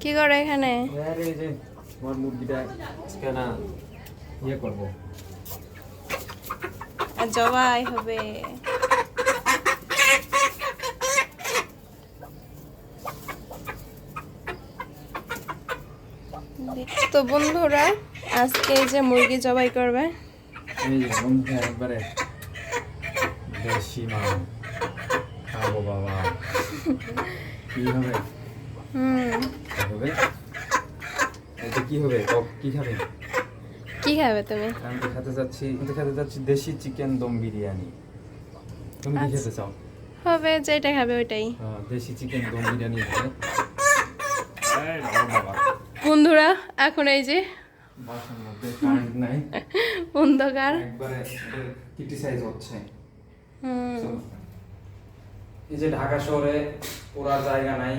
কি করে এখানে? আমার মুরগিটা ইয়ে করব। জবাই হবে। তো বন্ধুরা আজকে এই যে মুরগি জবাই করবে। এই যে বন্ধু একবারে দেশি মাল। খাব বাবা। কি হবে? হুম। হবে? এটা কি হবে? কি খাবে? কি খাবে তুমি? আমি তো খেতে যাচ্ছি আমি খেতে যাচ্ছি দেশি চিকেন দম বিরিয়ানি। তুমি কি খেতে চাও? হবে যেটা খাবে ওইটাই। হ্যাঁ, দেশি চিকেন দম বিরিয়ানি হবে। বন্ধুরা এখন এই যে অন্ধকার। ক্রিটিসাইজ হচ্ছে। হুম। এই যে ঢাকা শহরে পোড়ার জায়গা নাই।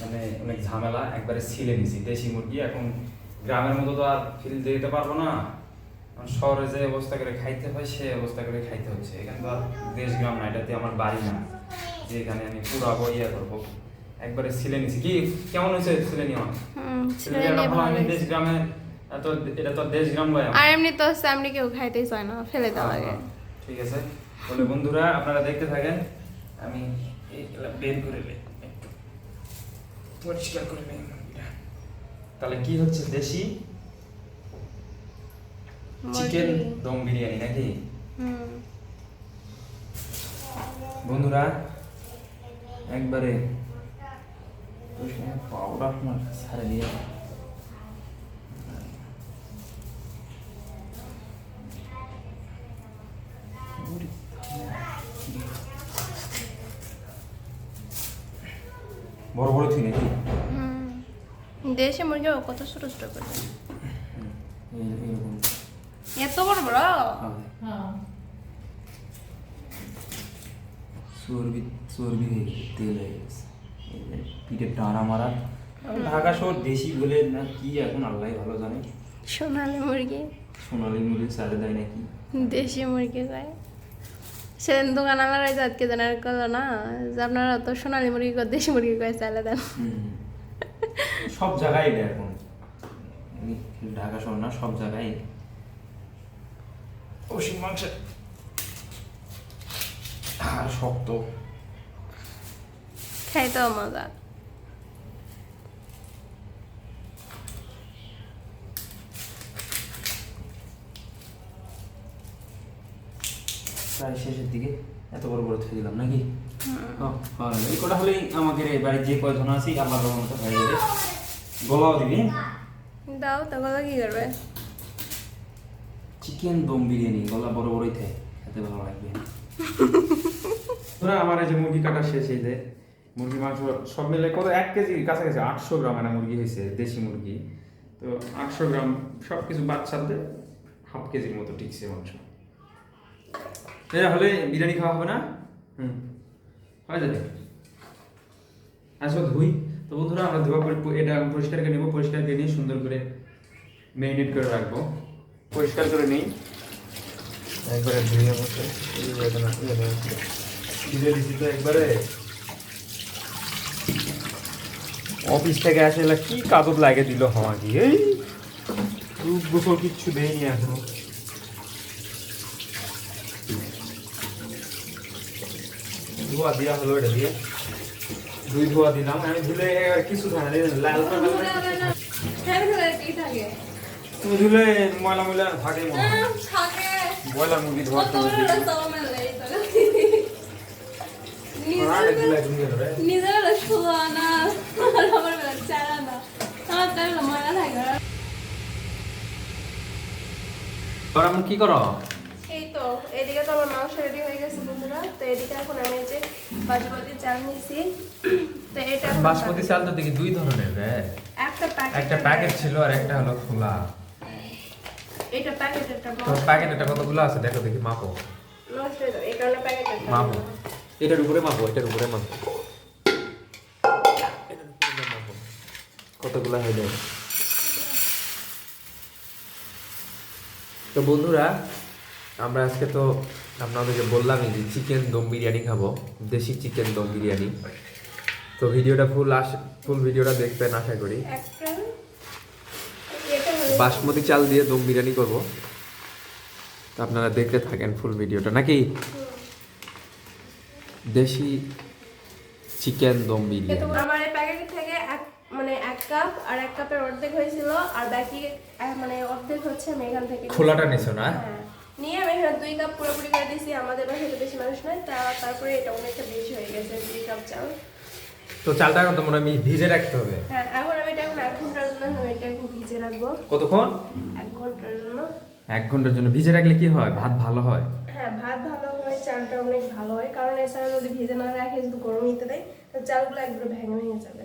মানে অনেক ঝামেলা একবারে ছিলে নিছি। দেশি মুরগি এখন গ্রামের মতো তো আর ফিল দিতে পারব না। শহরে যে অবস্থা করে খাইতে হয় সে অবস্থা করে খাইতে হচ্ছে। এখানে তো আর দেশ গ্রাম না এটাতে আমার বাড়ি না। যে এখানে আমি পুরাবো ইয়ে করব। একবারে ছিলে নিছি। কি কেমন হয়েছে ছিলে নিয়ে হুম, ছিলে ছেলে আমি দেশ গ্রামে এত এটা তো দেশ গ্রাম লয় আর এমনি তো সামনে কেউ খাইতেই চায় না ফেলে দেওয়া লাগে। ঠিক আছে। বলে বন্ধুরা আপনারা দেখতে থাকেন। আমি বের করে পরিষ্কার করে নেই তাহলে কি হচ্ছে দেশি? চিকেন। দম বিরিয়ানি নাকি? বন্ধুরা একবারে পাউডার ছাড়ে দিয়ে বড় বড় থি নাকি হুম দেশি মুরগি কত ছোট ছোট করে? এত বড় বড়? চর্বি চর্বি হয়ে গেছে, তেল হয়ে গেছে। পিঠে টানা মারা। ঢাকা শহর দেশি বলে না কি এখন? আল্লাহ ভালো জানে। সোনালি মুরগি। সোনালি মুরগি সারে দেয় নাকি? দেশি মুরগি যায়। সেদিন দোকান আলারাই জাতকে জানার করল না যে আপনারা তো সোনালি মুরগি করে দেশি মুরগি করে চাইলে দেন। সব জায়গায় এটা এখন। ঢাকা শহর না সব জায়গায়। পশ্চিম মাংস আর শক্ত। খাইতেও মজা। প্রায় শেষের দিকে। এত বড় বড় থেকে দিলাম নাকি? ভালো। এই কটা হলেই আমাদের এই বাড়ির যে কয়জন আছি আল্লাহ রহমতে হয়ে যাবে। গোলাও দিবি? দাও তো গলা কি করবে? চিকেন দম বিরিয়ানি গলা বড় বড়ই থাকে খেতে ভালো লাগবে। তোরা আমার এই যে মুরগি কাটা শেষ এই যে মুরগি মাংস সব মিলে কত এক কেজি কাছাকাছি আটশো গ্রাম একটা মুরগি হয়েছে দেশি মুরগি। তো আটশো গ্রাম সব কিছু বাচ্চাতে হাফ কেজির মতো টিকছে মাংস। এটা হলে বিরিয়ানি খাওয়া হবে না? হুম। হয়ে যাবে। আসো ধুই। তো বন্ধুরা, আমরা ধোয়া এটা পরিষ্কার করে নেব, পরিষ্কার করে নিয়ে সুন্দর করে মেরিনেট করে রাখব। পরিষ্কার করে নিই। একবারে ধুয়ে ধুয়ে দিছি তো একবারে। অফিস থেকে আসে এলা কি কাদত লাগে দিল আমাকে, এই। রূপ গোসল কিচ্ছু দেয়নি এখনও। ধোয়া দিয়া হলো এটা দিয়ে। দুই ধোয়া দিলাম। আমি ধুলে কিছু থাকে না লাল তুমি ধুলে ময়লা ময়লা থাকে হয়। ব্রয়লার মুরগি ধুয়ে নিজের শোয়া না আমার চারা না। আমার তাই ময়লা থাকে কি করো? এই তো এদিকে তো আমার মাংস রেডি হয়ে গেছে বন্ধুরা। তো এদিকে এখন আমি এই যে বাসমতি চাল নিয়েছি তো এটা বাসমতি চাল তো দেখি দুই ধরনের রে। একটা প্যাকেট একটা প্যাকেট ছিল আর একটা হলো খোলা। এটা প্যাকেট একটা তো প্যাকেট এটা কতগুলো আছে? দেখো দেখি মাপো। নষ্ট হয়ে যাবে। এই কারণে প্যাকেট মাপো। এটার উপরে মাপো এটার উপরে মাপো। কতগুলো হইল তো বন্ধুরা আমরা আজকে তো আপনাদেরকে বললামই যে চিকেন দম বিরিয়ানি খাব দেশি চিকেন দম বিরিয়ানি। তো ভিডিওটা ফুল আস ফুল ভিডিওটা দেখবেন আশা করি। বাসমতি চাল দিয়ে দম বিরিয়ানি করব। তো আপনারা দেখতে থাকেন ফুল ভিডিওটা নাকি? দেশি চিকেন দম বিরিয়ানি। আমার এই প্যাকেট থেকে এক মানে এক কাপ আর এক কাপের অর্ধেক হয়েছিল আর বাকি মানে অর্ধেক হচ্ছে আমি এখান থেকে খোলাটা নিছো না? হ্যাঁ। নিয়ে আমি এখানে দুই কাপ পুরোপুরি করে দিয়েছি আমাদের বাসায় তো বেশি মানুষ নয় তা তারপরে এটা অনেকটা বেশি হয়ে গেছে দুই কাপ চাল। তো চালটা মনে আমি ভিজে রাখতে হবে। হ্যাঁ এখন আমি এটা এখন এক ঘণ্টার জন্য এটা একটু ভিজে রাখব। কতক্ষণ? এক ঘণ্টার জন্য। এক ঘণ্টার জন্য। ভিজে রাখলে কি হয়? ভাত ভালো হয়? হ্যাঁ ভাত ভালো হয় চালটা অনেক ভালো হয় কারণ এছাড়া যদি ভিজে না রাখে যদি গরম নিতে দেয় তো চালগুলো একবারে ভেঙে ভেঙে যাবে।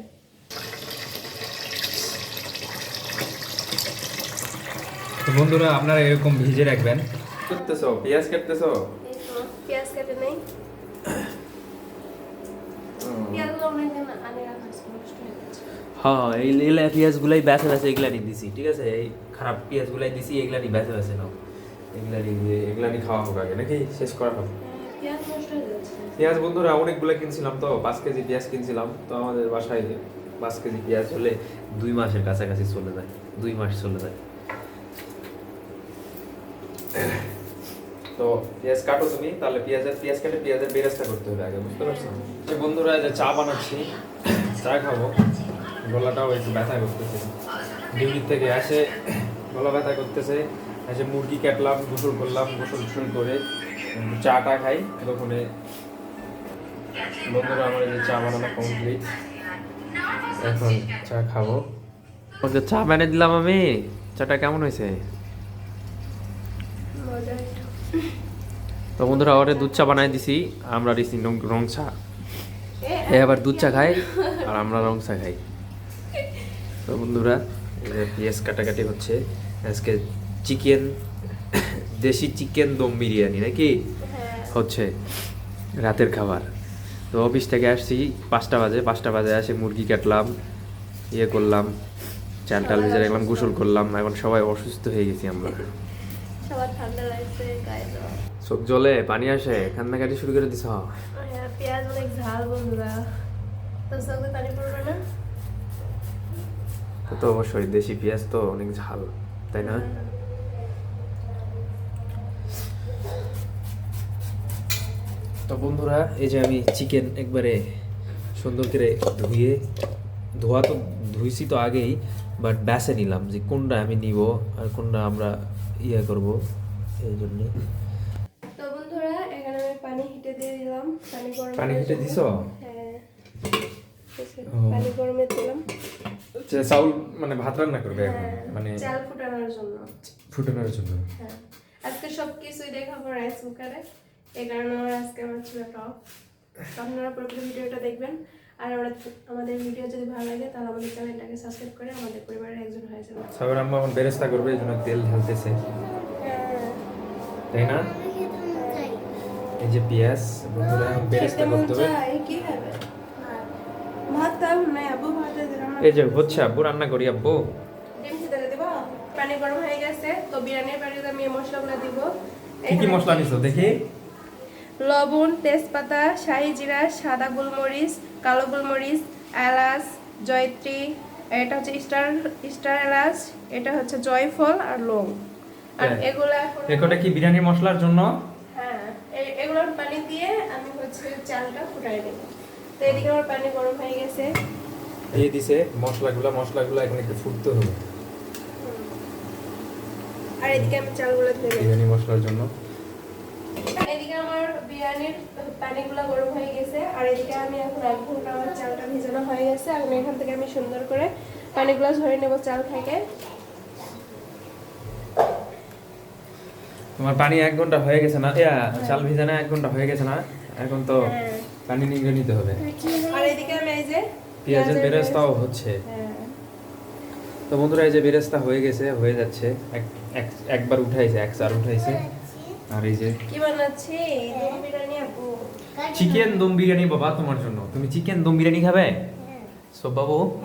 তো বন্ধুরা আপনারা এরকম ভিজে রাখবেন। করতেছো? পেঁয়াজ কাটতেছো? পেঁয়াজ কেটে নেই। হয়ে এই এগুলা পেঁয়াজগুলাই বেছে বেছে এগুলা নিয়ে দিছি ঠিক আছে? এই খারাপ পেঁয়াজগুলাই দিছি এগুলা নিয়ে বেছে বেছে নাও। এগুলা নিয়ে খাওয়া হোক আগে নাকি? শেষ করা হোক। হ্যাঁ, পেঁয়াজ নষ্ট যাচ্ছে। পেঁয়াজ বন্ধুরা অনেকগুলো কিনছিলাম তো পাঁচ কেজি পেঁয়াজ কিনছিলাম। তো আমাদের বাসায় পাঁচ কেজি পেঁয়াজ হলে দুই মাসের কাছাকাছি চলে যায় দুই মাস চলে যায়। তো পেঁয়াজ কাটো তুমি তাহলে পেঁয়াজের পেঁয়াজ কাটে পেঁয়াজের বেরেস্তা করতে হবে আগে বুঝতে পারছ? যে বন্ধুরা যে চা বানাচ্ছি চা খাব গলাটাও একটু ব্যথা করতেছে। ডিউটি থেকে আসে গলা ব্যথা করতেছে এসে মুরগি কাটলাম গোসল করলাম গোসল টুসল করে উম, চাটা খাই তখনে বন্ধুরা আমার যে চা বানানো কমপ্লিট এখন চা খাব। চা বানিয়ে দিলাম আমি। চাটা কেমন হয়েছে? তো বন্ধুরা ওরে দুধ চা বানাই দিছি। আমরা দিছি রং- চা। এ, আবার দুধ চা খাই আর আমরা রং চা খাই। তো বন্ধুরা পেঁয়াজ কাটাকাটি হচ্ছে। আজকে চিকেন দেশি চিকেন দম বিরিয়ানি নাকি? হ্যাঁ। হচ্ছে রাতের খাবার। তো অফিস থেকে আসছি পাঁচটা বাজে পাঁচটা বাজে এসে মুরগি কাটলাম ইয়ে করলাম চাল টাল ভেজে রাখলাম গোসল করলাম এখন সবাই অসুস্থ হয়ে গেছি আমরা। সবার ঠান্ডা চোখ জলে পানি আসে কান্নাকাটি শুরু করে দিছ। পেঁয়াজ অনেক ঝাল বন্ধুরা। তো চোখে পানি পড়বে না? তো অবশ্যই দেশি পেঁয়াজ তো অনেক ঝাল তাই না? তো বন্ধুরা এই যে আমি চিকেন একবারে সুন্দর করে ধুয়ে ধোয়া তো ধুইছি তো আগেই বাট ব্যাসে নিলাম যে কোনটা আমি নিব আর কোনটা আমরা ইয়ে করব এই জন্য তো বন্ধুরা এখানে আমি পানি হিটে দিয়ে দিলাম পানি গরম পানি করার দিছো? হ্যাঁ। পানি গরমে দিলাম। যে চাউল মানে ভাত রান্না করবে এখন? হ্যাঁ, মানে চাল ফুটানোর জন্য। ফুটানোর জন্য। হ্যাঁ আজকে সব কিছুই দেখাবো রাইস কুকারে এই কারণে আমার আজকে আমার ছিল টপ আপনারা পুরোপুরি ভিডিওটা দেখবেন। আর আমরা আমাদের ভিডিও যদি ভালো লাগে তাহলে আমাদের চ্যানেলটাকে সাবস্ক্রাইব করে আমাদের পরিবারের একজন হয়ে যাবে সাগর আম্মা এখন বেরেস্তা করবে এই জন্য তেল ঢালতেছে। হ্যাঁ। তাই না? এই যে পেঁয়াজ বন্ধুরা এখন বেরেস্তা করতে হবে। না। এই যে হচ্ছে আব্বু রান্না করি আব্বু? পানি গরম হয়ে গেছে তো বিরিয়ানির পানিতে আমি মশলাগুলো দিব। কি কি মশলা নিছো দেখি। লবণ তেজপাতা শাহি জিরা সাদা গোলমরিচ কালো গোলমরিচ এলাচ জয়ত্রী এটা হচ্ছে স্টার স্টার এলাচ এটা হচ্ছে জয়ফল আর লং। আর এগুলা এগুলো এখন এটা কি বিরিয়ানি মশলার জন্য? হ্যাঁ এগুলোর পানি দিয়ে আমি হচ্ছে চালটা ফুটাই দেব তো এদিকে আমার পানি গরম হয়ে গেছে। এই দিছে মশলাগুলো মশলাগুলো এখন একটু ফুটতে হবে। আর এদিকে আমি চালগুলো ধুয়ে বিরিয়ানি মশলার জন্য। এদিকে আমার বিরিয়ানির পানিগুলো গরম হয়ে গেছে। আর এদিকে আমি এখন এক ঘণ্টা আমার চালটা ভেজানো হয়ে গেছে। এখন এখান থেকে আমি সুন্দর করে পানিগুলো ঝরে নেব চাল থেকে। তোমার পানি এক ঘণ্টা হয়ে গেছে না? ইয়া, চাল ভিজানো এক ঘণ্টা হয়ে গেছে না? এখন তো হ্যাঁ। পানি নিংড়ে নিতে হবে। আর এদিকে আমি এই যে পেঁয়াজের বেরেস্তাও হচ্ছে। হ্যাঁ। তো বন্ধুরা এই যে বেরেস্তা হয়ে গেছে হয়ে যাচ্ছে। এক এক- একবার উঠাইছে এক চার উঠাইছে। আর এই যে কি বানাচ্ছি? দম বিরিয়ানি আপু চিকেন দম বিরিয়ানি বাবা তোমার জন্য। তুমি চিকেন দম বিরিয়ানি খাবে? সব বাবু?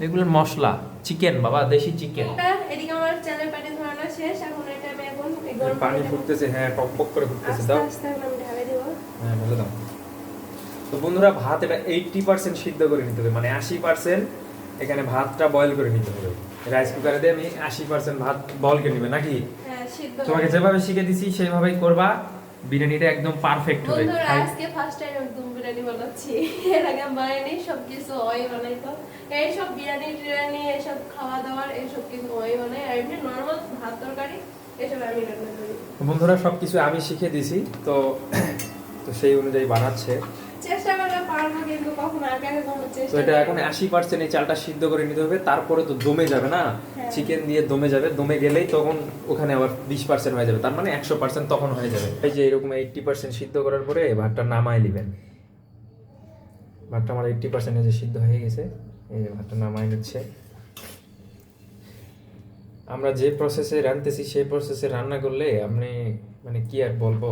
এগুলো মশলা। চিকেন বাবা দেশি চিকেন। এটা এদিকে আমার চালের পানি ধরানো শেষ এখন এটা আমি এখন এই গরম পানি ফুটতেছে হ্যাঁ টক টক করে ফুটতেছে দাও। হ্যাঁ ঢেলে দাও। তো বন্ধুরা ভাত এটা এইটটি পার্সেন্ট সিদ্ধ করে নিতে হবে মানে আশি পার্সেন্ট এখানে ভাতটা বয়েল করে নিতে হবে। রাইস কুকারে দিয়ে আমি আশি পার্সেন্ট ভাত বয়েল করে নিবে নাকি? হ্যাঁ তোমাকে যেভাবে শিখে দিছি সেইভাবেই করবা। বিরিয়ানিটা একদম পারফেক্ট হবে। বন্ধুরা আজকে ফার্স্ট টাইম একদম বিরিয়ানি বানাচ্ছি। এর আগে বানাইনি সব কিছু ওই বানাইতো এইসব বিরিয়ানি টিরিয়ানি এসব খাওয়া দাওয়ার এইসব কিছু ওই বানাই। আর এমনি নর্মাল ভাত তরকারি বন্ধুরা সবকিছু আমি শিখে দিছি তো তো সেই অনুযায়ী বানাচ্ছে। তো এটা এখন আশি পার্সেন্ট এই চালটা সিদ্ধ করে নিতে হবে তারপরে তো দমে যাবে না? হ্যাঁ। চিকেন দিয়ে দমে যাবে দমে গেলেই তখন ওখানে আবার বিশ পার্সেন্ট হয়ে যাবে তার মানে একশো পার্সেন্ট তখন হয়ে যাবে। এই যে এরকম এইটটি পার্সেন্ট সিদ্ধ করার পরে ভাতটা নামাই নেবেন। ভাতটা আমার এইটটি পার্সেন্ট সিদ্ধ হয়ে গেছে এই ভাতটা নামাই নিচ্ছে। আমরা যে প্রসেসে রাঁধতেছি সেই প্রসেসে রান্না করলে আপনি মানে কি আর বলব?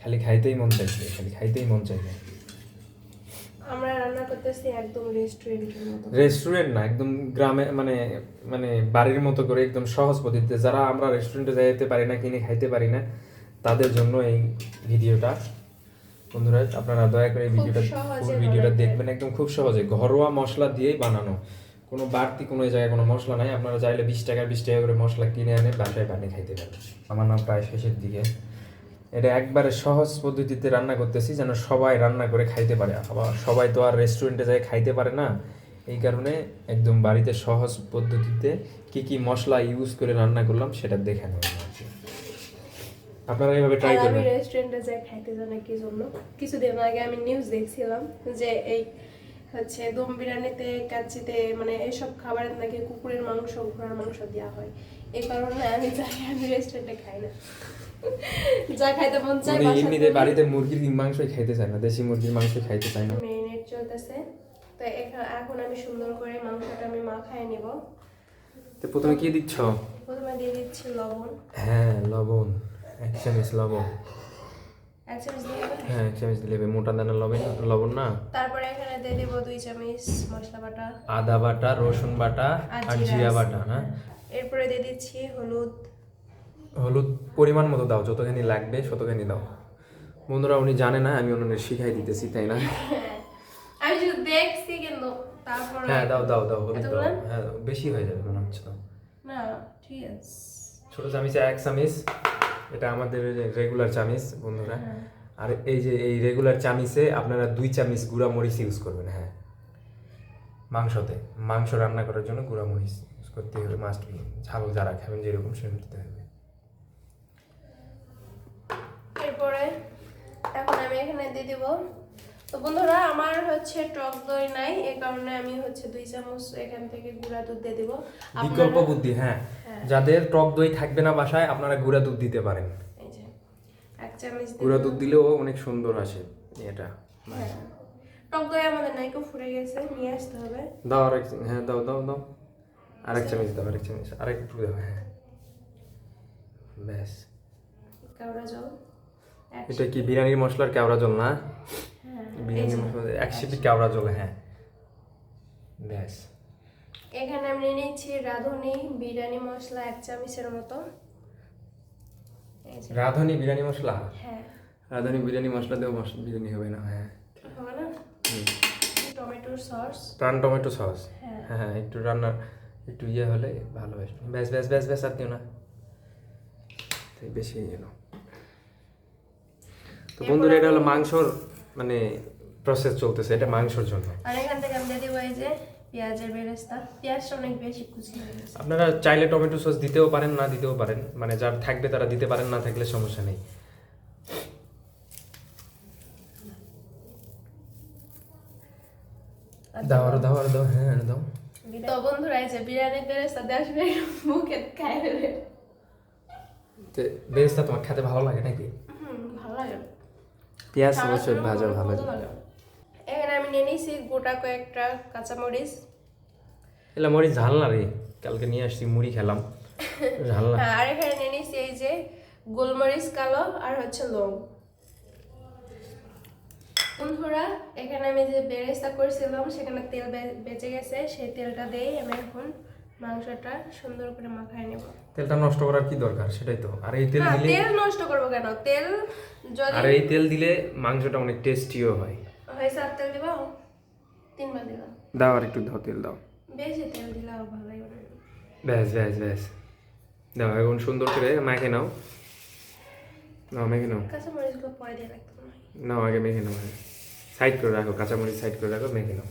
খালি খাইতেই মন চাইছে খালি খাইতেই মন চাইবে আমরা রান্না করতেছি একদম রেস্টুরেন্টের মতো। রেস্টুরেন্ট না একদম গ্রামে মানে মানে বাড়ির মতো করে একদম সহজ পদ্ধতিতে যারা আমরা রেস্টুরেন্টে যাইতে পারি না কিনে খাইতে পারি না তাদের জন্য এই ভিডিওটা বন্ধুরা আপনারা দয়া করে এই ভিডিওটা ভিডিওটা দেখবেন একদম খুব সহজে। ঘরোয়া মশলা দিয়েই বানানো। কোনো বাড়তি কোনো জায়গায় কোনো মশলা নাই। আপনারা চাইলে বিশ টাকা বিশ টাকা করে মশলা কিনে এনে বাসায় বানিয়ে খাইতে পারেন। আমার নাম প্রায় শেষের দিকে। এটা একবারে সহজ পদ্ধতিতে রান্না করতেছি যেন সবাই রান্না করে খাইতে পারে। আবার সবাই তো আর রেস্টুরেন্টে যায় খাইতে পারে না। এই কারণে একদম বাড়িতে সহজ পদ্ধতিতে কি কি মশলা ইউজ করে রান্না করলাম সেটা দেখে কি। আপনারা এইভাবে ট্রাই করবেন। রেস্টুরেন্টে যাই খাইতে জানি কি জন্য? কিছুদিন আগে আমি নিউজ দেখছিলাম যে এই হচ্ছে দম বিরিয়ানিতে কাচ্চিতে মানে এইসব খাবারের নাকি কুকুরের মাংস ঘোড়ার মাংস দেওয়া হয়। এই কারণে আমি যাই আমি রেস্টুরেন্টে খাই না। যা খাইতে মন চায় উনি এমনিতে বাড়িতে মুরগির মাংসই খাইতে চায় না দেশি মুরগির মাংস খাইতে চায় না। মেরিনেট চলতেছে। তো এখা- এখন আমি সুন্দর করে মাংসটা আমি মাখায় নিব। তো প্রথমে কি দিচ্ছ? প্রথমে দিয়ে দিচ্ছি লবণ। হ্যাঁ লবণ এক চামচ লবণ। এক চামচ দিয়ে দেবো। হ্যাঁ এক চামচ দিলে মোটা দানা লবণ লবণ না? তারপরে এখানে দিয়ে দিব দুই চামচ মশলা বাটা। আদা বাটা রসুন বাটা আর জিরা বাটা না? এরপরে দিয়ে দিচ্ছি হলুদ। হলুদ পরিমাণ মতো দাও যতখানি লাগবে ততখানি দাও। বন্ধুরা উনি জানে না আমি ওনাদের শিখাই দিতেছি তাই না? আমি শুধু দেখছি কিন্তু তারপরে হ্যাঁ দাও দাও দাও হলুদ দাও। হ্যাঁ বেশি হয়ে যাবে মনে হচ্ছে না ঠিক আছে। ছোট চামিচে এক চামিচ। এটা আমাদের রেগুলার চামিচ বন্ধুরা। আর এই যে এই রেগুলার চামিচে আপনারা দুই চামিচ গুঁড়া মরিচ ইউজ করবেন হ্যাঁ। মাংসতে। মাংস রান্না করার জন্য গুঁড়া মরিচ ইউজ করতে হবে মাস্ট বি ঝাল যারা খাবেন যেরকম সেরকম দিতে হবে। এরপরে এখন আমি এখানে দিয়ে দিব তো বন্ধুরা আমার হচ্ছে টক দই নাই এই কারণে আমি হচ্ছে দুই চামচ এখান থেকে গুঁড়া দুধ দিয়ে দিব। বিকল্প বুদ্ধি হ্যাঁ। হ্যাঁ। যাদের টক দই থাকবে না বাসায় আপনারা গুঁড়া দুধ দিতে পারেন। এই যে এক চামচ গুঁড়া দুধ দিলেও অনেক সুন্দর আসে এটা। হ্যাঁ। টক দই আমাদের নাই কেউ ফুটে গেছে নিয়ে আসতে হবে। দাও আরেক হ্যাঁ দাও দাও দাও। আরেক চামচ দাও আরেক চামচ আরেক একটু দাও হ্যাঁ। ব্যাস। কেওড়া জল। এটা কি বিরিয়ানির মশলার কেওড়া জল না? এক সিপি কেওড়া জল হ্যাঁ। ব্যাস। এখানে আমি নিয়ে নিচ্ছি রাঁধুনি বিরিয়ানি মশলা এক চামচের মতো। রাঁধুনি বিরিয়ানি মশলা? হ্যাঁ। রাঁধুনি বিরিয়ানি মশলা মশলা বিরিয়ানি হবে না হ্যাঁ। হবে না? টমেটোর সস। Pran tomato sauce? হ্যাঁ। হ্যাঁ হ্যাঁ একটু রান্না একটু ইয়ে হলে ভালো হয়। ব্যাস ব্যাস ব্যাস ব্যাস আর দিও না। বেশি ইয়ে তো বন্ধুরা এটা হলো মাংসর মানে প্রসেস চলতেছে এটা মাংসর জন্য। আর এখান থেকে আমি দিয়ে দিব এই যে পেঁয়াজের বেরেস্তা। পেঁয়াজটা অনেক বেশি কুচি হয়ে আপনারা চাইলে টমেটো সস দিতেও পারেন না দিতেও পারেন। মানে যার থাকবে তারা দিতে পারেন না থাকলে সমস্যা নেই। দাও আরও দাও আরও দাও হ্যাঁ দাও। তো বন্ধুরা এই যে বিরিয়ানি বেরেস্তা দিয়ে আসবে মুখে খাই বেরেস্তা তোমার খেতে ভালো লাগে নাকি? হুম ভালো লাগে। পেঁয়াজ অবশ্যই ভাজা ভালো লাগে। এখানে আমি নিয়ে নিয়েছি গোটা কয়েকটা কাঁচামরিচ। এলা মরি ঝাল না রে? কালকে নিয়ে আসছি মুড়ি খেলাম। ঝাল না। হ্যাঁ, আর এখানে নিয়ে নিয়েছি এই যে গোলমরিচ কালো আর হচ্ছে লং। বন্ধুরা এখানে আমি যে বেরেস্তা করেছিলাম সেখানে তেল বে- বেঁচে গেছে সেই তেলটা দিয়েই আমি এখন। মাংসটা সুন্দর করে মাখায় নেব। তেলটা নষ্ট করার কি দরকার? সেটাই তো। আর এই তেল হ্যাঁ দিলে তেল নষ্ট করব কেন? তেল যদি আর এই তেল দিলে মাংসটা অনেক টেস্টিও হয়। ও হয়েছে আর তেল দিবা? তিনবার দিবা। দাও আর একটু দাও তেল দাও। বেশি তেল দিলে আবার ভালো লাগবে না। ব্যাস ব্যাস ব্যাস। দাও এখন সুন্দর করে মেখে নাও। নাও মেখে নাও। কাঁচামরিচগুলো পরে দিয়ে রাখতে হবে। নাও আগে মেখে নাও সাইড করে রাখো কাঁচামরিচ সাইড করে রাখো মেখে নাও।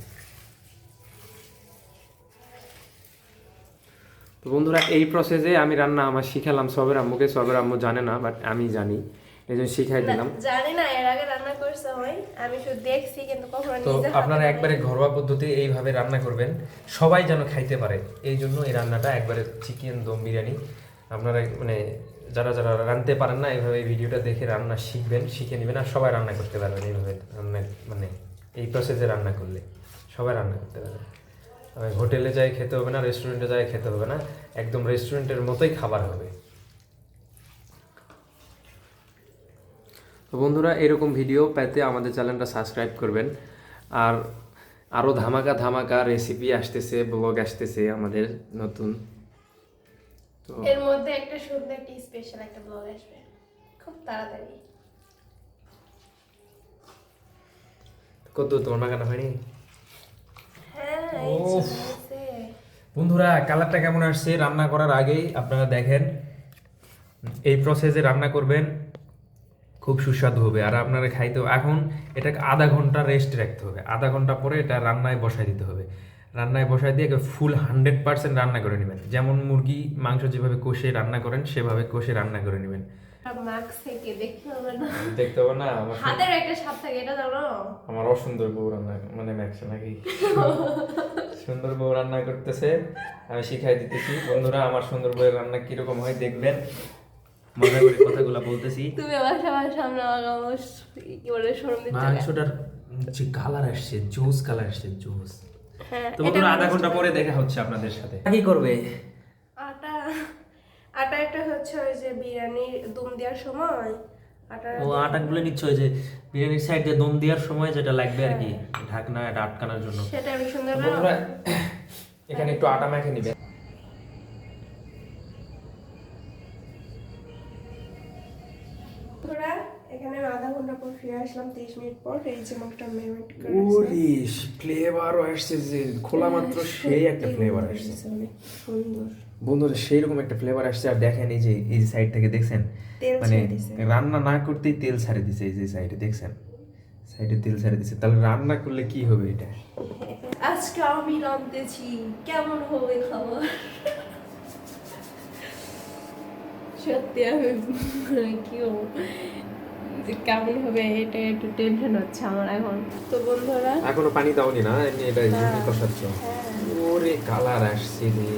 তো বন্ধুরা এই প্রসেসে আমি রান্না আমার শিখালাম সবের আম্মুকে সবের আম্মু জানে না বাট আমি জানি। এই জন্য শিখাই দিলাম। জানি না এর আগে রান্না করছে হয়। আমি শুধু দেখছি কিন্তু কখনো তো আপনারা একবারে ঘরোয়া পদ্ধতি এইভাবে রান্না করবেন। সবাই যেন খাইতে পারে। এই জন্য এই রান্নাটা একবারে চিকেন দম বিরিয়ানি। আপনারা মানে যারা যারা রাঁধতে পারেন না এইভাবে ভিডিওটা দেখে রান্না শিখবেন শিখে নেবেন। আর সবাই রান্না করতে পারবেন এইভাবে। রান্না মানে এই প্রসেসে রান্না করলে। সবাই রান্না করতে পারবেন হোটেলে যাই খেতে হবে না রেস্টুরেন্টে যাই খেতে হবে না একদম রেস্টুরেন্টের মতোই খাবার হবে। তো বন্ধুরা এরকম ভিডিও পেতে আমাদের চ্যানেলটা সাবস্ক্রাইব করবেন। আর আরও ধামাকা ধামাকা রেসিপি আসতেছে ব্লগ আসতেছে আমাদের নতুন। তো এর মধ্যে একটা সুন্দর একটা স্পেশাল একটা ব্লগ আসবে। খুব তাড়াতাড়ি। কত তোমার বাগানো হয়নি হ্যাঁ এই উফ। চলে এসেছে। বন্ধুরা কালারটা কেমন আসছে? রান্না করার আগেই আপনারা দেখেন। এই প্রসেসে রান্না করবেন খুব সুস্বাদু হবে। আর আপনারা খাইতে এখন এটাকে আধা ঘণ্টা রেস্ট রাখতে হবে। আধা ঘণ্টা পরে এটা রান্নায় বসাই দিতে হবে। রান্নায় বসাই দিয়ে ফুল হান্ড্রেড পার্সেন্ট রান্না করে নেবেন। যেমন মুরগি মাংস যেভাবে কষে রান্না করেন সেভাবে কষে রান্না করে নেবেন। দেখতে হবে না। দেখতে হবে না আমার হাতের একটা স্বাদ থাকে এটা জানো? আমার অসুন্দর বউ রান্না মানে ম্যাক্সে নাকি? সুন্দর বউ রান্না করতেছে আমি শিখাই দিতেছি। বন্ধুরা আমার সুন্দর বউয়ের রান্না কীরকম হয় দেখবেন। মজা করে কথাগুলো বলতেছি। তুমি আবার সবার সামনে আমার কি বলে শরম দিতে মাংসটার যে কালার আসছে জুস কালার আসছে জুস হ্যাঁ তো বন্ধুরা আধা ঘণ্টা পরে দেখা হচ্ছে আপনাদের সাথে। কি করবে? আটা। আটা একটা হচ্ছে ওই যে বিরিয়ানির দুম দেওয়ার সময় আটা ও আটা গুলো নিচ্ছ ওই যে বিরিয়ানির সাইড দিয়ে দম দেওয়ার সময় যেটা লাগবে আর কি ঢাকনা এটা আটকানোর জন্য। সেটা আমি সুন্দর বন্ধুরা এখানে একটু আটা মেখে নিবে। এখানে আধা ঘণ্টা পর ফিরে আসলাম তিরিশ মিনিট পর এই যে মুখটা মেরিনেট করে ওরিস ফ্লেভারও আসছে যে খোলা মাত্র সেই একটা ফ্লেভার আসছে। অনেক সুন্দর। বন্ধুরা সেই রকম একটা ফ্লেভার আসছে আর দেখেন এই যে এই সাইড থেকে দেখছেন? মানে রান্না না করতেই তেল ছাড়ে দিছে এই যে সাইডে দেখছেন? সাইডে তেল ছাড়ে দিছে। তাহলে রান্না করলে কি হবে এটা? আজকে আমি রাঁধতেছি। কেমন হবে খাবার? সত্যি আমি কি বলব? যে কেমন হবে এটা একটু টেনশন হচ্ছে আমার এখন। তো বন্ধুরা? এখনও পানি দাওনি না? এমনি এটা। এমনি কষাচ্ছ। হ্যাঁ। ওরে কালার আসছে রে।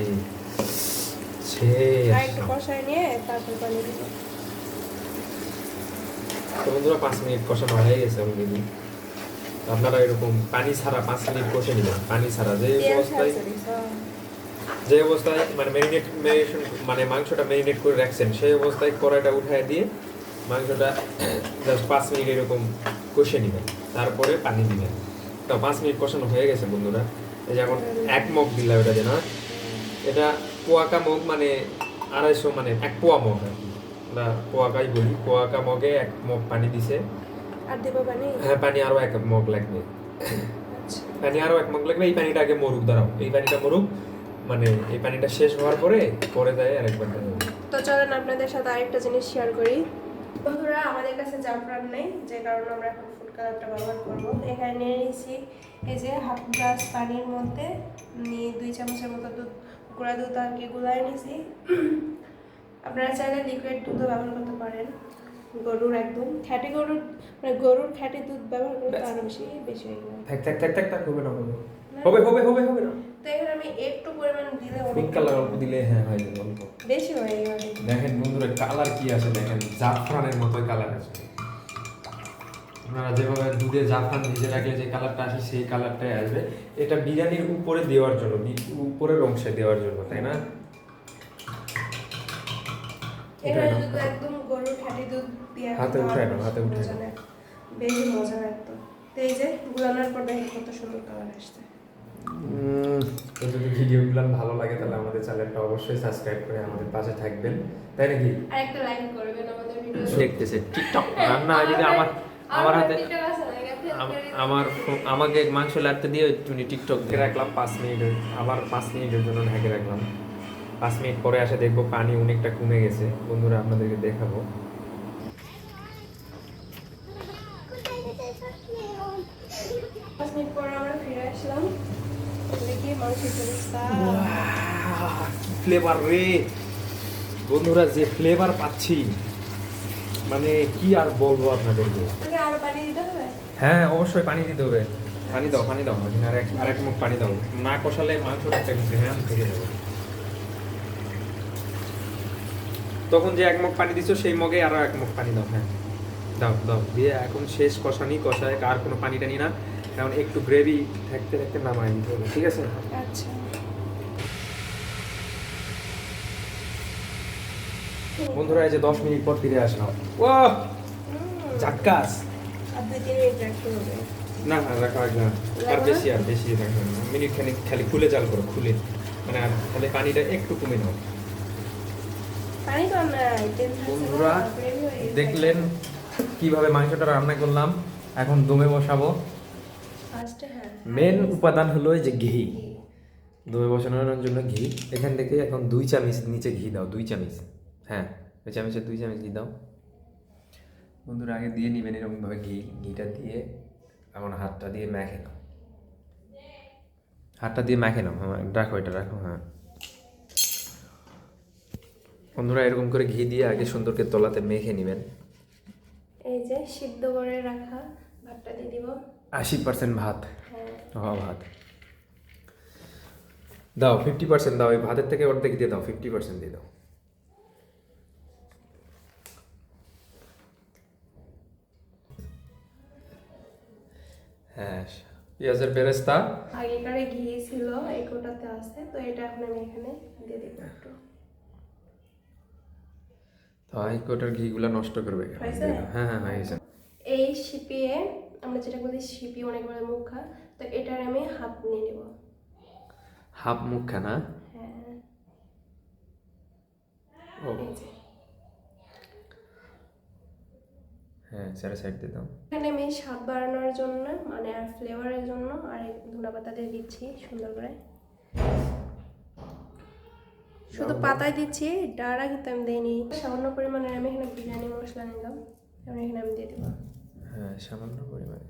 আর একটু কষায় নিয়ে তারপর পানি দিব। তো বন্ধুরা পাঁচ মিনিট কষানো হয়ে গেছে অলরেডি আপনারা এরকম পানি ছাড়া পাঁচ মিনিট কষে নিবেন পানি ছাড়া। যে অবস্থায় ছাড়ছে যে অবস্থায় মানে ম্যারিনেট ম্যারিনেশন মানে মাংসটা ম্যারিনেট করে রাখছেন সেই অবস্থায় কড়াইটা উঠায় দিয়ে মাংসটা জাস্ট পাঁচ মিনিট এরকম কষে নেবেন তারপরে পানি দিবেন। তো পাঁচ মিনিট কষানো হয়ে গেছে বন্ধুরা। এই যে এখন এক মগ দিলাম এটা যে না এটা পোয়াকা মগ মানে আড়াইশো মানে এক পোয়া মগ আর কি। আমরা পোয়াকাই বলি। পোয়াকা মগে এক মগ পানি দিছে। আর দিব পানি? হ্যাঁ পানি আরও এক মগ লাগবে। আচ্ছা। পানি আরও এক মগ লাগবে এই পানিটা আগে মরুক দাঁড়াও। এই পানিটা মরুক মানে এই পানিটা শেষ হওয়ার পরে পরে দেয় আরেকবার তো চলেন আপনাদের সাথে আরেকটা জিনিস শেয়ার করি। বন্ধুরা আমাদের কাছে জাফরান নেই যে কারণে আমরা এখন ফুড কালারটা ব্যবহার করব। এখানে নিয়ে নিয়েছি এই যে হাফ গ্লাস পানির মধ্যে নিয়ে দুই চামচের মতো দুধ গুঁড়া দুধ আর কি গুলায় নিয়েছি আপনারা চাইলে লিকুইড দুধও ব্যবহার করতে পারেন। গরুর একদম খ্যাটি গরুর মানে গরুর খ্যাটি দুধ ব্যবহার করলে আরও বেশি বেশি হয়ে যাবে। থাক থাক থাক থাক থাক হবে না হবে হবে হবে হবে হবে না। তো এখানে আমি একটু পরিমাণ দিলে অনেক কালার অল্প দিলে হ্যাঁ হয়ে যাবে অল্প। বেশি হয়ে যাবে। দেখেন বন্ধুরা কালার কি আছে দেখেন? জাফরানের মতোই কালার আছে আপনারা যেভাবে দুধে জাফরান ভেজে রাখলে যে কালারটা আসে সেই কালারটাই আসবে। এটা বিরিয়ানির উপরে দেওয়ার জন্য উপরের অংশে দেওয়ার জন্য তাই না? যদি একদম গরুর খাঁটি দুধ দিয়ে হাতে উঠায় নাও, হাতে উঠায় মজা নেয়। মজা একদম এই যে গুলানোর পর দেখেন কত সুন্দর কালার আসছে। যদি ভিডিওগুলো ভালো লাগে তাহলে আমাদের চ্যানেলটা অবশ্যই সাবস্ক্রাইব করে আমাদের পাশে থাকবেন। তাই নাকি? আর একটা লাইক করবেন আমাদের ভিডিও দেখতেছে টিকটক রান্না যদি আমার আমার হাতে আমার আমাকে মাংস লাড়তে দিয়ে উনি টিকটক দিয়ে রাখলাম? পাঁচ মিনিট আবার পাঁচ মিনিটের জন্য ঢেকে রাখলাম। পাঁচ মিনিট পরে আসে দেখব পানি অনেকটা কমে গেছে। বন্ধুরা আপনাদেরকে দেখাবো। পাঁচ মিনিট পর আমরা ফিরে আসলাম। দেখি মাংসের ফ্লেভার রে! বন্ধুরা যে ফ্লেভার পাচ্ছি। মানে কি আর বলব আপনাদেরকে? তোকে আরও পানি দিতে হবে? হ্যাঁ অবশ্যই পানি দিতে হবে। পানি দাও পানি দাও আর এক আর এক মুখ পানি দাও। না কষালে মাংসটা একটা ঘ্রাণ থেকে যাবে। তখন যে এক মুখ পানি দিছো সেই মগে আরও এক মুখ পানি দাও হ্যাঁ। দাও দাও দিয়ে এখন শেষ কষানি কষায় আর কোনো পানি টানি না। কারণ একটু গ্রেভি থাকতে থাকতে নামাই দিতে হবে ঠিক আছে? আচ্ছা। বন্ধুরা, এই যে দশ মিনিট পর ফিরে আসলাম। ও হবে না না রাখা লাগবে না। আর বেশি আর বেশি রাখবে মিনিট খানি খালি খুলে চাল করো, খুলে। মানে আর খালি পানিটা একটু কমে নাও। বন্ধুরা। দেখলেন কীভাবে মাংসটা রান্না করলাম। এখন দমে বসাবো। মেন উপাদান হলো যে ঘি। দমে বসানোর জন্য ঘি। এখান থেকে এখন দুই চামচ নিচে ঘি দাও, দুই চামচ। হ্যাঁ ওই চামচের দুই চামচ ঘি দাও। বন্ধুরা আগে দিয়ে নিবেন এরকমভাবে ঘি ঘিটা দিয়ে এখন হাতটা দিয়ে মেখে নাও। হাতটা দিয়ে মেখে নাও হ্যাঁ রাখো এটা রাখো হ্যাঁ। বন্ধুরা এরকম করে ঘি দিয়ে আগে সুন্দরকে তলাতে মেখে নেবেন। এই যে সিদ্ধ করে রাখা ভাতটা দিয়ে দিব। আশি পার্সেন্ট ভাত। হ্যাঁ। ভাত। দাও ফিফটি পার্সেন্ট দাও এই ভাতের থেকে অর্ধেক দিয়ে দাও ফিফটি পার্সেন্ট দিয়ে দাও। হ্যাঁ পেঁয়াজের বেরেস্তা। আগেকারে ঘি ছিল এই কোটাতে আছে তো এটা এখন আমি এখানে দিয়ে দিব একটু। তো এই কোটার ঘিগুলো নষ্ট করবে? হ্যাঁ হ্যাঁ হয়ে এই শিপিয়ে আমরা যেটা বলি শিপি অনেক বড় মুখা তো এটার আমি হাফ নিয়ে নেব। হাফ মুখখানা হ্যাঁ। ও এই যে হ্যাঁ চারে সাইড দিয়ে দাও। এখানে আমি স্বাদ বাড়ানোর জন্য মানে আর ফ্লেভারের জন্য আর ধনা পাতা দিয়ে দিচ্ছি সুন্দর করে। শুধু পাতায় দিচ্ছি ডাড়া কিন্তু আমি দিইনি। সামান্য পরিমাণে আমি এখানে বিরিয়ানি মশলা নিলাম এবং এখানে আমি দিয়ে দেবো। হ্যাঁ সামান্য পরিমাণে।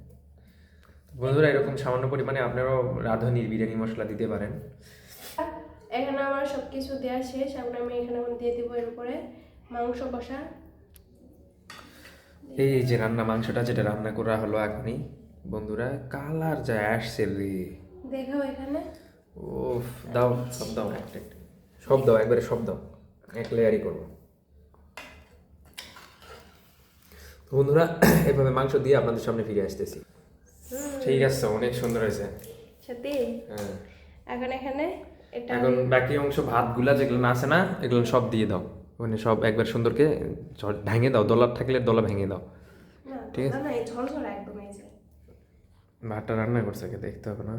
বন্ধুরা এরকম সামান্য পরিমাণে আপনারাও রাঁধুনির বিরিয়ানি মশলা দিতে পারেন। এখানে আমার সব কিছু দেওয়া শেষ এখন আমি এখানে দিয়ে দিব এর উপরে মাংস কষা। এই যে রান্না মাংসটা যেটা রান্না করা হলো এখনই বন্ধুরা কালার যা আসছে রে। দেখাও এখানে। ওফ দাও সব দাও একটা একটা। সব দাও একবারে সব দাও এক লেয়ারই করব। তো বন্ধুরা এভাবে মাংস দিয়ে আপনাদের সামনে ফিরে আসতেছি। ঠিক আছে অনেক সুন্দর হয়েছে। সত্যি? হ্যাঁ। এখন এখানে এটা এখন বাকি অংশ ভাতগুলা যেগুলো না আছে না এগুলো সব দিয়ে দাও। মানে সব একবার সুন্দরকে ভেঙে দাও দলা থাকলে দলা ভেঙে দাও। ঠিক আছে। ভাতটা রান্না করছে কে দেখতে হবে না।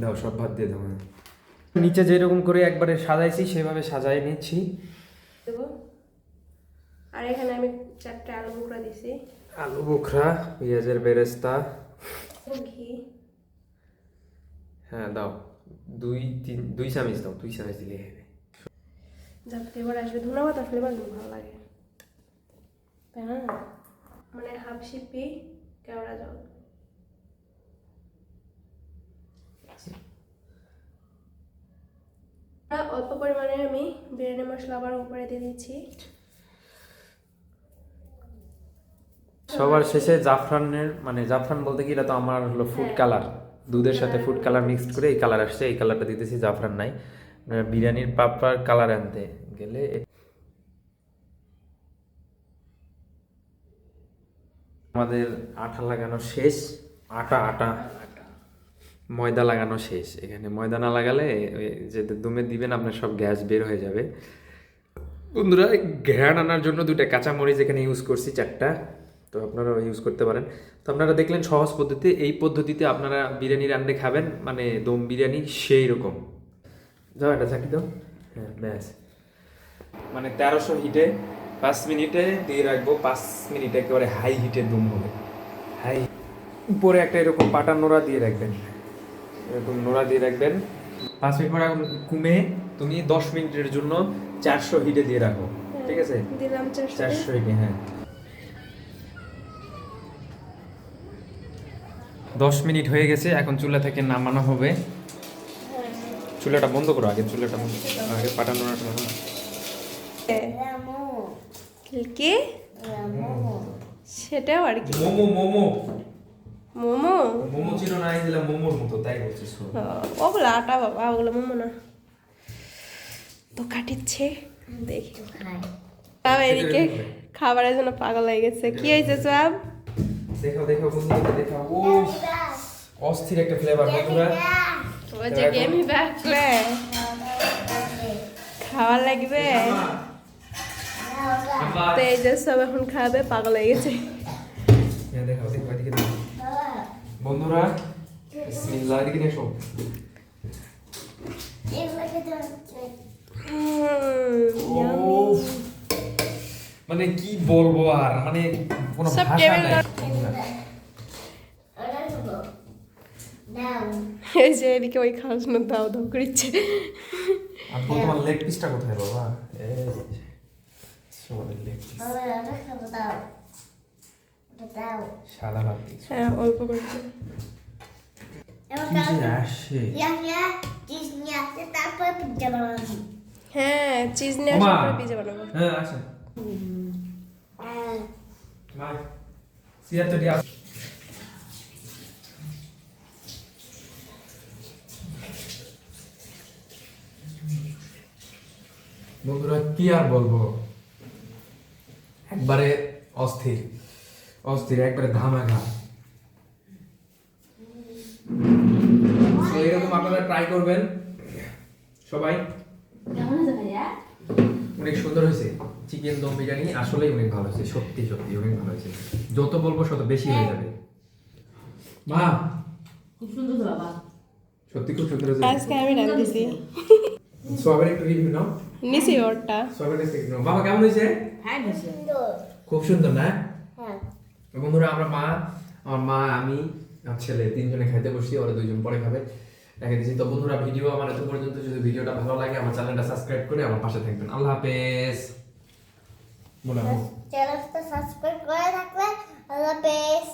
দাও সব ভাত দিয়ে দাও। নিচে যেরকম করে একবারে সাজাইছি সেভাবে সাজাই নিচ্ছি। আর এখানে আমি চারটে আলু বুকরা দিছি। আলু বোখরা পেঁয়াজের বেরেস্তা। ঘি। হ্যাঁ দাও। দুই তিন দুই চামচ দাও দুই চামচ দিলে হবে। যা ফ্লেভার আসবে ধন্যবাদ আর ভালো লাগে। তাই না? মানে হাফ সিপি কেওড়া জল। অল্প পরিমাণে আমি বিরিয়ানি মশলা আবার উপরে দিয়ে দিচ্ছি। সবার শেষে জাফরানের মানে জাফরান বলতে কি এটা তো আমার হলো ফুড কালার দুধের সাথে ফুড কালার মিক্সড করে এই কালার আসছে, এই কালারটা দিতেছি জাফরান নাই। বিরিয়ানির পাপার কালার আনতে গেলে আমাদের আঠা লাগানো শেষ, আটা আটা। ময়দা লাগানো শেষ। এখানে ময়দা না লাগালে যে দমে দিবেন, আপনার সব গ্যাস বের হয়ে যাবে। বন্ধুরা ঘ্রাণ আনার জন্য দুইটা কাঁচামরিচ এখানে ইউজ করছি, চারটা। তো আপনারা ইউজ করতে পারেন। তো আপনারা দেখলেন সহজ পদ্ধতি এই পদ্ধতিতে আপনারা বিরিয়ানি রান্না খাবেন মানে দম বিরিয়ানি সেই রকম যাও এটা চাকি দাও। হ্যাঁ ব্যাস। মানে তেরোশো হিটে পাঁচ মিনিটে দিয়ে রাখব পাঁচ মিনিট একেবারে হাই হিটে দম হবে। হাই উপরে একটা এরকম পাটা নোড়া দিয়ে রাখবেন। এরকম নোড়া দিয়ে রাখবেন। পাঁচ মিনিট পর এখন কমে তুমি দশ মিনিটের জন্য চারশো হিটে দিয়ে রাখো। ঠিক আছে? দিলাম চারশো চারশো হিটে হ্যাঁ। দশ মিনিট হয়ে গেছে এখন চুলা থেকে নামানো হবে। চুলাটা বন্ধ করো আগে চুলাটা বন্ধ করো। আগে পাটা নোড়াটা নামানো। কি? সেটাও আর কি। মোমো মোমো। মোমো? মোমো ছিল না এই দিলাম মোমোর মতো তাই বলছিস ওগুলো আটা বাবা ওগুলো মোমো না। তো কাটিচ্ছে। দেখি। এদিকে খাবারের জন্য পাগল হয়ে গেছে। কি হয়েছে সব দেখো দেখো বন্ধুরা দেখো ও অস্থির একটা ফ্লেভার বন্ধুরা। যে গেমি বাকলে খাওয়া লাগবে। তো এই যে সব এখন খাবে পাগল হয়ে গেছে। হ্যাঁ এদিকে বন্ধুরা বিসমিল্লাহ এদিকে। মানে কি বলব আর মানে কোনো সব ভাষা নাই। এই যে এদিকে ওই খাওয়ার জন্য দাও দাও করিচ্ছে আর তোমার লেগ পিসটা কোথায় বাবা? এই যে, লেগ পিস সাদা ভাত হ্যাঁ অল্প করেছে কি যে আসে। হ্যাঁ চিজ নিয়ে আসার পরে পিজা বানাবো। হ্যাঁ তো বন্ধুরা কি আর বলব? একবারে অস্থির। অস্থির একবারে ধামাঘা তো এরকম আপনারা ট্রাই করবেন। সবাই। অনেক সুন্দর হয়েছে। চিকেন দম বিরিয়ানি আসলেই অনেক ভালো হয়েছে। সত্যি সত্যি অনেক ভালো হয়েছে। যত বলব তত বেশি হয়ে যাবে। মা। খুব সুন্দর বাবা। সত্যি খুব সুন্দর হয়েছে। আজকে আমি রাঁধতেছি সোয়াবের একটু রিভিউ নাও। নিছি ওরটা। বাবা কেমন হয়েছে? হ্যাঁ খুব সুন্দর না? তো বন্ধুরা আমরা মা আমার মা আমি আমার ছেলে তিনজনে খাইতে বসছি ওরা দুইজন পরে খাবে। রেখে দিচ্ছি তো বন্ধুরা ভিডিও আমার এত পর্যন্ত যদি ভিডিওটা ভালো লাগে আমার চ্যানেলটা সাবস্ক্রাইব করে আমার পাশে থাকবেন। আল্লাহ হাফেজ। চ্যানেলটা সাবস্ক্রাইব করে রাখবে আল্লাহ হাফেজ।